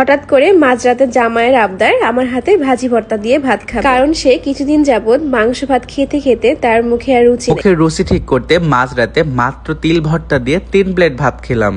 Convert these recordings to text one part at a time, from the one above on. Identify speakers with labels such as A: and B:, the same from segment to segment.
A: হঠাৎ করে মাঝরাতে জামায়ের আবদার আমার হাতে ভাজি ভর্তা দিয়ে ভাত খাবে কারণ সে কিছুদিন যাবত মাংস ভাত খেতে খেতে তার মুখে আর রুচি।
B: মুখের রুচি ঠিক করতে মাঝরাতে মাত্র তিল ভর্তা দিয়ে তিন প্লেট ভাত খেলাম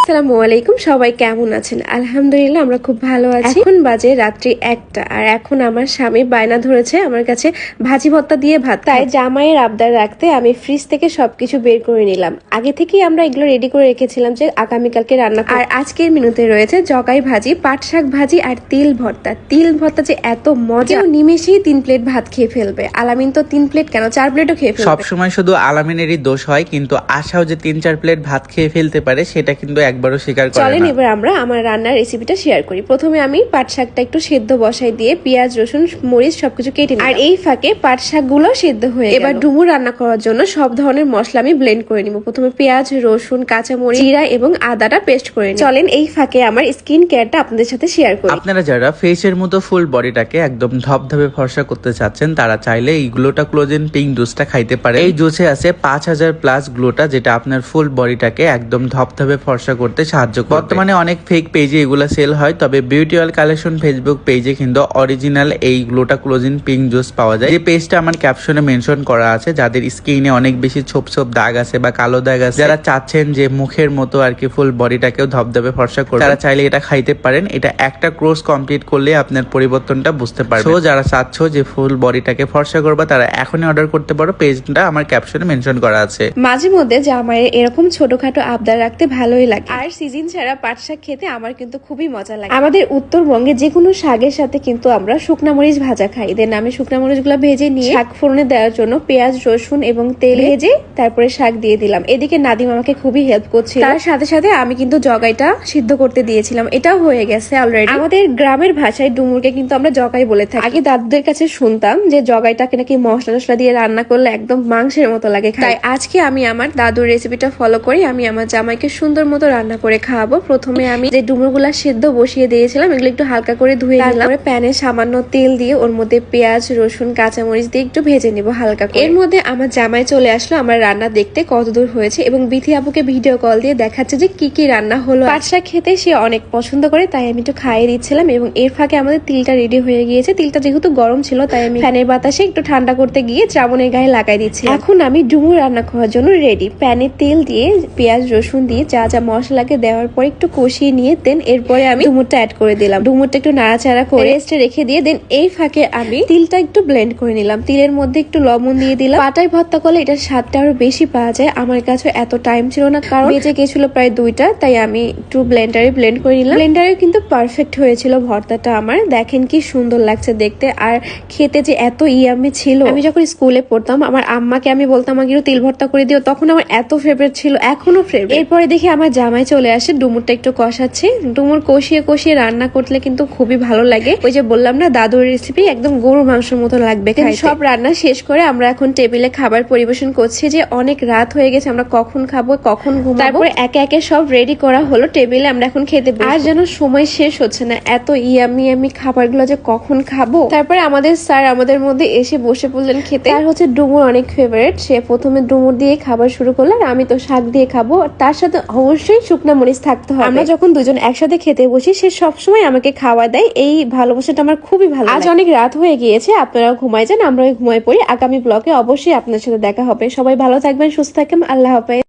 A: আসসালামু আলাইকুম সবাই কেমন আছেন? আলহামদুলিল্লাহ আমরা খুব ভালো আছি। এখন বাজে রাত্রি একটা আর এখন আমার স্বামী বায়না ধরেছে আমার কাছে ভাজি ভর্তা দিয়ে ভাত। তাই জামাইয়ের আবদার রাখতে আমি ফ্রিজ থেকে সবকিছু বের করে নিলাম। আগে থেকেই আমরা এগুলো রেডি করে রেখেছিলাম যে আগামীকালকে রান্না করব। আর আজকের মেনুতে রয়েছে জগাই ভাজি পাট শাক ভাজি আর তিল ভর্তা। তিল ভর্তা যে এত মজা! কেউ নিমেষেই তিন প্লেট ভাত খেয়ে ফেলবে। আলামিন তো তিন প্লেট কেন? চার প্লেটও খেয়ে ফেলবে।
B: সব সময় শুধু আলামিনেরই দোষ হয় কিন্তু আশাও যে তিন চার প্লেট ভাত খেয়ে ফেলতে পারে সেটা কিন্তু একবারও স্বীকার করে
A: চলেন এবার আমরা আমার রান্নার রেসিপিটা শেয়ার করি। প্রথমে আমি পাট শাকটা একটু সেদ্ধ বসাই দিয়ে পেঁয়াজ রসুন মরিচ সবকিছু কেটে নিই আর এই ফাঁকে পাট শাকগুলো সেদ্ধ হয়ে এবার ডুমুর রান্না করার জন্য সব ধরনের মশলা আমি ব্লেন্ড করে নিব। প্রথমে পেঁয়াজ রসুন কাঁচা মরিচ জিরা এবং আদাটা পেস্ট করে নিই চলেন এই ফাঁকে আমার স্কিন কেয়ারটা আপনাদের সাথে শেয়ার করি।
B: আপনারা যারা ফেসের মতো ফুল বডিটাকে একদম ধপধপে ফর্সা করতে চাচ্ছেন তারা চাইলে এই গ্লোটা ক্লোজেন পিঙ্ক জুসটা খাইতে পারে এই জুসে আছে পাঁচ হাজার প্লাস গ্লোটা যেটা আপনার ফুল বডিটাকে একদম ধপধপে ফর্সা করতে সাহায্য করবে। বর্তমানে অনেক ফেক পেজে এগুলো সেল হয় তবে বিউটি অয়েল কালেকশন ফেসবুক পেজে কিন্তু অরিজিনাল এই গ্লোটা ক্লোজিন পিঙ্ক জুস পাওয়া যায়। যে পেজটা আমার ক্যাপশনে মেনশন করা আছে যাদের স্কিনে অনেক বেশি ছোপ ছোপ দাগ আছে বা কালো দাগ আছে যারা চাচ্ছেন যে মুখের মতো আর কি ফুল বডিটাকেও ধপধপে ফর্সা করবে তারা চাইলে এটা খাইতে পারেন। এটা একটা কোর্স কমপ্লিট করলে আপনার পরিবর্তনটা বুঝতে পারবে So, যারা চাচ্ছ যে ফুল বডিটাকে ফর্সা করবে তারা এখনই অর্ডার করতে পারো। পেজটা আমার ক্যাপশনে মেনশন করা আছে।
A: মাঝে মধ্যে জামাইয়ের এরকম ছোটখাটো আবদার রাখতে ভালোই লাগে। আর সিজন ছাড়া পাট শাক খেতে আমার কিন্তু খুবই মজা লাগে। আমাদের উত্তরবঙ্গে যে কোনো শাকের সাথে কিন্তু আমরা শুকনা মরিচ ভাজা খাই। দেন আমি শুকনা মরিচগুলো ভেজে নিয়ে শাক ফোড়নে দেওয়ার জন্য পেঁয়াজ রসুন এবং তেল ভেজে তারপরে শাক দিয়ে দিলাম। এদিকে নাদিম আমাকে খুবই হেল্প করছিল। তার সাথে সাথে আমি কিন্তু জগাইটা সিদ্ধ করতে দিয়েছিলাম। এটাও হয়ে গেছে অলরেডি আমাদের গ্রামের ভাষায় ডুমুরকে কিন্তু আমরা জগাই বলে থাকি। আগে দাদুদের কাছে শুনতাম যে জগাইটাকে নাকি মশলা টসলা দিয়ে রান্না করলে একদম মাংসের মতো লাগে খাই। তাই আজকে আমি আমার দাদুর রেসিপিটা ফলো করি। আমি আমার জামাইকে সুন্দর মতো রান্না করে খাওয়াবো। প্রথমে আমি যে ডুমুরগুলা সেদ্ধ বসিয়ে দিয়েছিলাম এগুলো একটু হালকা করে ধুয়ে নিলাম। প্যানে সামান্য তেল দিয়ে ওর মধ্যে পেঁয়াজ রসুন কাঁচামরিচ দিয়ে একটু ভেজে নিব হালকা এর মধ্যে আমার জামাই চলে আসলো আমার রান্না দেখতে কত দূর হয়েছে এবং বিথি আপুকে ভিডিও কল দিয়ে দেখাচ্ছে যে কি কি রান্না হলো। পাট শাক খেতে সে অনেক পছন্দ করে তাই আমি একটু খাইয়ে দিচ্ছিলাম এবং এর ফাঁকে আমাদের তিলটা রেডি হয়ে গিয়েছে। তিলটা যেহেতু গরম ছিল তাই আমি ফ্যানের বাতাসে একটু ঠান্ডা করতে গিয়ে চাবনের গায়ে লাগাই দিচ্ছি এখন আমি ডুমুর রান্না করার জন্য রেডি প্যানে তেল দিয়ে পেঁয়াজ রসুন দিয়ে যা যা মশলাকে দেওয়ার পর একটু কষিয়ে নিয়ে দেন এরপরে আমি ডুমুরটা অ্যাড করে দিলাম। ডুমুরটা একটু নাড়াচাড়া করে রেস্টে রেখে দিয়ে দেন এই ফাঁকে আমি তিলটা একটু ব্লেন্ড করে নিলাম। তিলের মধ্যে একটু লবণ দিয়ে দিলাম। পাটায় ভর্তা করলে এটার স্বাদটা আরও বেশি পাওয়া যায়। আমার কাছে এত টাইম ছিল না কারণ বেজে গেছিল প্রায় দুইটা তাই আমি একটু ব্লেন্ডারে ব্লেন্ড করে নিলাম। ব্লেন্ডারে কিন্তু পারফেক্ট হয়েছিল ভর্তাটা আমার। দেখেন কি সুন্দর লাগছে দেখতে। আর খেতে যে এত ইয়ামি ছিল। আমি যখন স্কুলে পড়তাম আমার আম্মাকে আমি বলতাম আমাকে তিল ভর্তা করে দিও। তখন আমার এত ফেভারিট ছিল এখনও ফেভারিট এরপরে দেখি আমার জামাই চলে আসে ডুমুরটা একটু কষাচ্ছে। ডুমুর কষিয়ে কষিয়ে রান্না করলে কিন্তু খুবই ভালো লাগে। ওই যে বললাম না দাদুর রেসিপি একদম গরু মাংসের মতো লাগবে সব রান্না শেষ করে আমরা এখন টেবিলে খাবার পরিবেশন করছি যে অনেক রাত হয়ে গেছে আমরা কখন খাব কখন ঘুমাবো। তারপরে একে একে সব রেডি করা হলো টেবিলে আমরা এখন খেতে। আর যেন সময় শেষ হচ্ছে না এত ইয়ামি ইয়ামি খাবারগুলো যে কখন খাব। তারপরে আমাদের স্যার আমাদের মধ্যে এসে বসে পড়লেন খেতে। আর হচ্ছে ডুমুর অনেক ফেভারিট সে প্রথমে ডুমুর দিয়ে খাবার শুরু করল আর আমি তো শাক দিয়ে খাব। আর তার সাথে অবশ্যই শুকনা মরিচ থাকতে হয় আমরা যখন দুজন একসাথে খেতে বসি সে সবসময় আমাকে খাওয়া দেয়। এই ভালোবাসাটা আমার খুবই ভালো আজ অনেক রাত হয়ে গিয়েছে আপনারাও ঘুমায় যান আমরাও ঘুমায় পড়ি। আগামী ব্লকে অবশ্যই আপনার সাথে দেখা হবে। সবাই ভালো থাকবেন সুস্থ থাকবেন আল্লাহ হাফেজ।